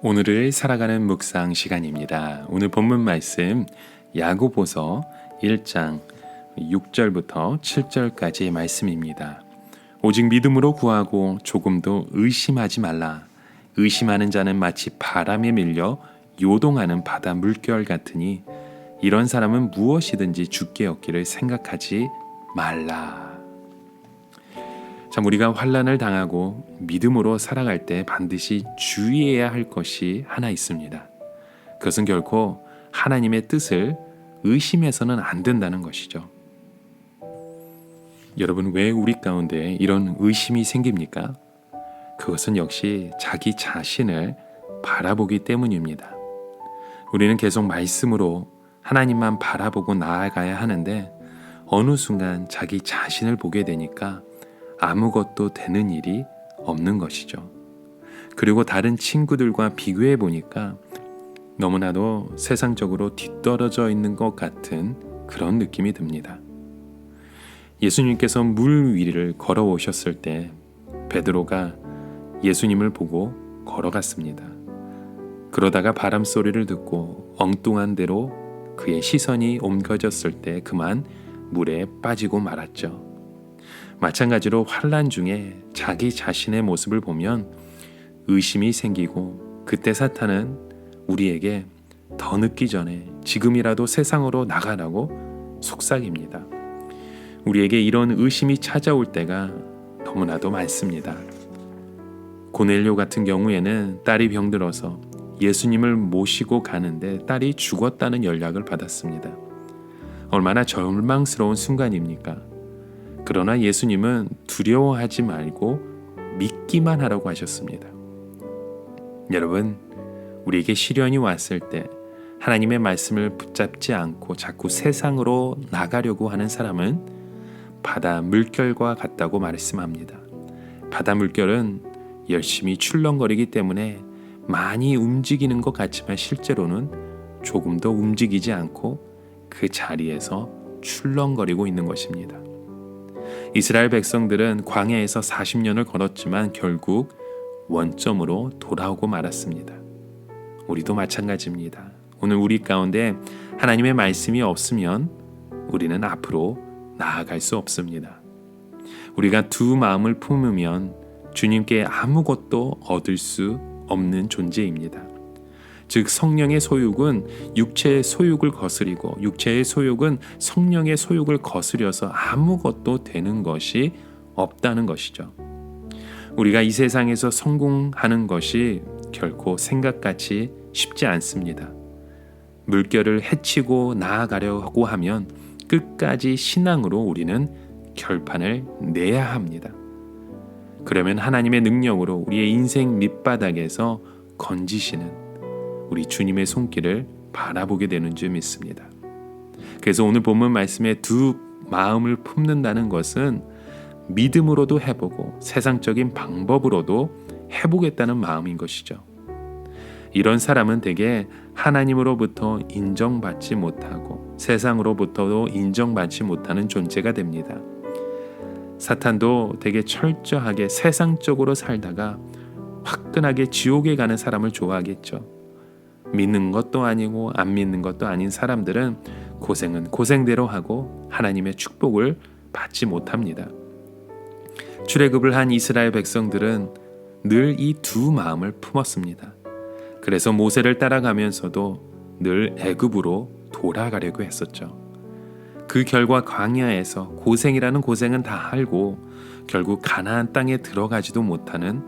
오늘을 살아가는 묵상 시간입니다. 오늘 본문 말씀 야고보서 1장 6절부터 7절까지의 말씀입니다. 오직 믿음으로 구하고 조금도 의심하지 말라. 의심하는 자는 마치 바람에 밀려 요동하는 바다 물결 같으니 이런 사람은 무엇이든지 죽게 얻기를 생각하지 말라. 참 우리가 환란을 당하고 믿음으로 살아갈 때 반드시 주의해야 할 것이 하나 있습니다. 그것은 결코 하나님의 뜻을 의심해서는 안 된다는 것이죠. 여러분 왜 우리 가운데 이런 의심이 생깁니까? 그것은 역시 자기 자신을 바라보기 때문입니다. 우리는 계속 말씀으로 하나님만 바라보고 나아가야 하는데 어느 순간 자기 자신을 보게 되니까 아무것도 되는 일이 없는 것이죠. 그리고 다른 친구들과 비교해 보니까 너무나도 세상적으로 뒤떨어져 있는 것 같은 그런 느낌이 듭니다. 예수님께서 물 위를 걸어오셨을 때 베드로가 예수님을 보고 걸어갔습니다. 그러다가 바람 소리를 듣고 엉뚱한 대로 그의 시선이 옮겨졌을 때 그만 물에 빠지고 말았죠. 마찬가지로 환란 중에 자기 자신의 모습을 보면 의심이 생기고 그때 사탄은 우리에게 더 늦기 전에 지금이라도 세상으로 나가라고 속삭입니다. 우리에게 이런 의심이 찾아올 때가 너무나도 많습니다. 고넬료 같은 경우에는 딸이 병들어서 예수님을 모시고 가는데 딸이 죽었다는 연락을 받았습니다. 얼마나 절망스러운 순간입니까? 그러나 예수님은 두려워하지 말고 믿기만 하라고 하셨습니다. 여러분, 우리에게 시련이 왔을 때 하나님의 말씀을 붙잡지 않고 자꾸 세상으로 나가려고 하는 사람은 바다 물결과 같다고 말씀합니다. 바다 물결은 열심히 출렁거리기 때문에 많이 움직이는 것 같지만 실제로는 조금도 움직이지 않고 그 자리에서 출렁거리고 있는 것입니다. 이스라엘 백성들은 광야에서 40년을 걸었지만 결국 원점으로 돌아오고 말았습니다. 우리도 마찬가지입니다. 오늘 우리 가운데 하나님의 말씀이 없으면 우리는 앞으로 나아갈 수 없습니다. 우리가 두 마음을 품으면 주님께 아무것도 얻을 수 없는 존재입니다. 즉 성령의 소욕은 육체의 소욕을 거스리고 육체의 소욕은 성령의 소욕을 거스려서 아무것도 되는 것이 없다는 것이죠. 우리가 이 세상에서 성공하는 것이 결코 생각같이 쉽지 않습니다. 물결을 헤치고 나아가려고 하면 끝까지 신앙으로 우리는 결판을 내야 합니다. 그러면 하나님의 능력으로 우리의 인생 밑바닥에서 건지시는 우리 주님의 손길을 바라보게 되는 줄 믿습니다. 그래서 오늘 본문 말씀에 두 마음을 품는다는 것은 믿음으로도 해보고 세상적인 방법으로도 해보겠다는 마음인 것이죠. 이런 사람은 대개 하나님으로부터 인정받지 못하고 세상으로부터도 인정받지 못하는 존재가 됩니다. 사탄도 되게 철저하게 세상적으로 살다가 화끈하게 지옥에 가는 사람을 좋아하겠죠. 믿는 것도 아니고 안 믿는 것도 아닌 사람들은 고생은 고생대로 하고 하나님의 축복을 받지 못합니다. 출애굽을 한 이스라엘 백성들은 늘 이 두 마음을 품었습니다. 그래서 모세를 따라가면서도 늘 애굽으로 돌아가려고 했었죠. 그 결과 광야에서 고생이라는 고생은 다 알고 결국 가나안 땅에 들어가지도 못하는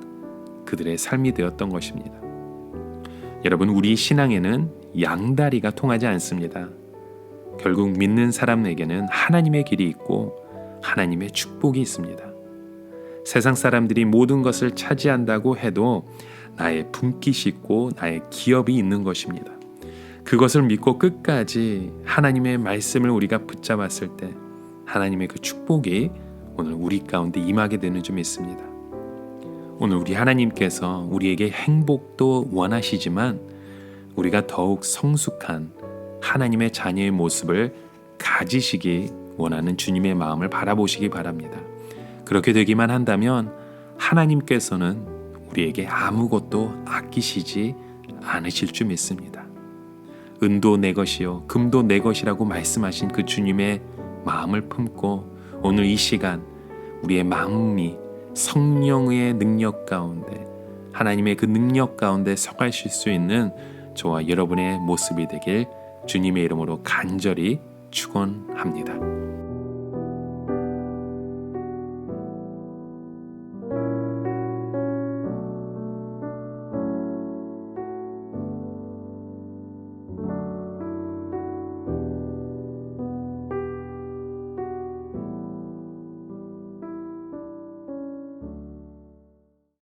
그들의 삶이 되었던 것입니다. 여러분 우리 신앙에는 양다리가 통하지 않습니다. 결국 믿는 사람에게는 하나님의 길이 있고 하나님의 축복이 있습니다. 세상 사람들이 모든 것을 차지한다고 해도 나의 분깃이 있고 나의 기업이 있는 것입니다. 그것을 믿고 끝까지 하나님의 말씀을 우리가 붙잡았을 때 하나님의 그 축복이 오늘 우리 가운데 임하게 되는 줄 믿습니다. 오늘 우리 하나님께서 우리에게 행복도 원하시지만 우리가 더욱 성숙한 하나님의 자녀의 모습을 가지시기 원하는 주님의 마음을 바라보시기 바랍니다. 그렇게 되기만 한다면 하나님께서는 우리에게 아무것도 아끼시지 않으실 줄 믿습니다. 은도 내 것이요 금도 내 것이라고 말씀하신 그 주님의 마음을 품고 오늘 이 시간 우리의 마음이 성령의 능력 가운데 하나님의 그 능력 가운데 서가실 수 있는 저와 여러분의 모습이 되길 주님의 이름으로 간절히 축원합니다.